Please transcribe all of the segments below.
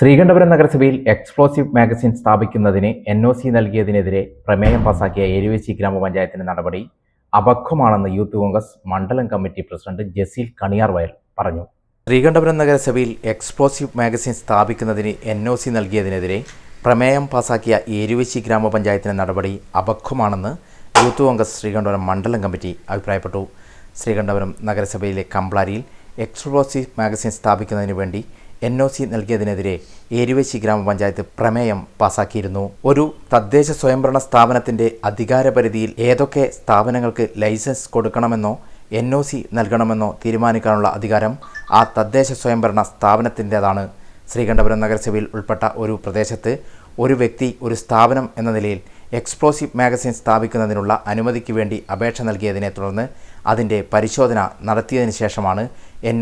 ശ്രീകണ്ഠപുരം നഗരസഭയിൽ explosive magazine സ്ഥാപിക്കുന്നതിന് N O C നൽകിയതിനെതിരെ പ്രമേയം പാസാക്കിയ എരുവേശി ഗ്രാമപഞ്ചായത്തിന്റെ നടപടി അപക്വമാണെന്ന് യൂത്ത് കോൺഗ്രസ് മണ്ഡലം കമ്മിറ്റി പ്രസിഡന്റ് ജസീൽ കണിയാർ വയൽ പറഞ്ഞു. ശ്രീകണ്ഠപുരം നഗരസഭയിൽ എക്സ്പ്ലോസീവ് മാഗസിൻ സ്ഥാപിക്കുന്നതിന് എൻ ഒ സി നൽകിയതിനെതിരെ പ്രമേയം പാസാക്കിയ എരുവേശി ഗ്രാമപഞ്ചായത്തിന്റെ നടപടി അപക്വമാണെന്ന് യൂത്ത് കോൺഗ്രസ് ശ്രീകണ്ഠപുരം മണ്ഡലം കമ്മിറ്റി അഭിപ്രായപ്പെട്ടു. ശ്രീകണ്ഠപുരം നഗരസഭയിലെ കംപ്ലാരിയിൽ എക്സ്പ്ലോസീവ് മാഗസിൻ സ്ഥാപിക്കുന്നതിന് വേണ്ടി എൻ ഒ സി നൽകിയതിനെതിരെ ഏരുവേശി ഗ്രാമപഞ്ചായത്ത് പ്രമേയം പാസാക്കിയിരുന്നു. ഒരു തദ്ദേശ സ്വയംഭരണ സ്ഥാപനത്തിന്റെ അധികാരപരിധിയിൽ ഏതൊക്കെ സ്ഥാപനങ്ങൾക്ക് ലൈസൻസ് കൊടുക്കണമെന്നോ എൻ ഒ സി നൽകണമെന്നോ തീരുമാനിക്കാനുള്ള അധികാരം ആ തദ്ദേശ സ്വയംഭരണ സ്ഥാപനത്തിന്റേതാണ്. ശ്രീകണ്ഠപുരം നഗരസഭയിൽ ഉൾപ്പെട്ട ഒരു പ്രദേശത്ത് ഒരു വ്യക്തി ഒരു സ്ഥാപനം എന്ന നിലയിൽ എക്സ്പ്ലോസീവ് മാഗസിൻ സ്ഥാപിക്കുന്നതിനുള്ള അനുമതിക്ക് വേണ്ടി അപേക്ഷ നൽകിയതിനെ തുടർന്ന് അതിന്റെ പരിശോധന നടത്തിയതിനു ശേഷമാണ് എൻ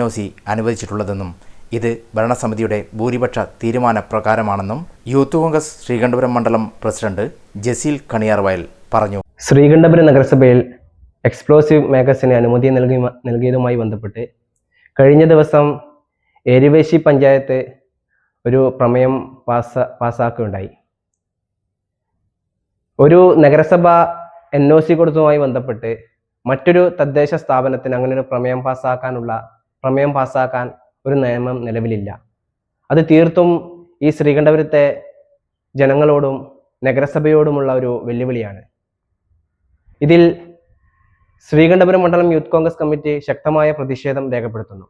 അനുവദിച്ചിട്ടുള്ളതെന്നും ഇത് ഭരണസമിതിയുടെ ഭൂരിപക്ഷ തീരുമാനപ്രകാരമാണെന്നും യൂത്ത് കോൺഗ്രസ് ശ്രീകണ്ഠപുരം മണ്ഡലം പ്രസിഡന്റ് ജസീൽ കണിയാർവയൽ പറഞ്ഞു. ശ്രീകണ്ഠപുരം നഗരസഭയിൽ എക്സ്പ്ലോസീവ് മാഗസിന് അനുമതി നൽകി നൽകിയതുമായി ബന്ധപ്പെട്ട് കഴിഞ്ഞ ദിവസം എരിവേശി പഞ്ചായത്ത് ഒരു പ്രമേയം പാസ പാസ്സാക്കുകയുണ്ടായി ഒരു നഗരസഭ എൻ ഒ സി കൊടുത്തതുമായി ബന്ധപ്പെട്ട് മറ്റൊരു തദ്ദേശ സ്ഥാപനത്തിന് അങ്ങനെ ഒരു പ്രമേയം പാസ്സാക്കാനുള്ള പ്രമേയം പാസ്സാക്കാൻ ഒരു നിയമം നിലവിലില്ല. അത് തീർത്തും ഈ ശ്രീകണ്ഠപുരത്തെ ജനങ്ങളോടും നഗരസഭയോടുമുള്ള ഒരു വെല്ലുവിളിയാണ്. ഇതിൽ ശ്രീകണ്ഠപുരം മണ്ഡലം യൂത്ത് കോൺഗ്രസ് കമ്മിറ്റി ശക്തമായ പ്രതിഷേധം രേഖപ്പെടുത്തുന്നു.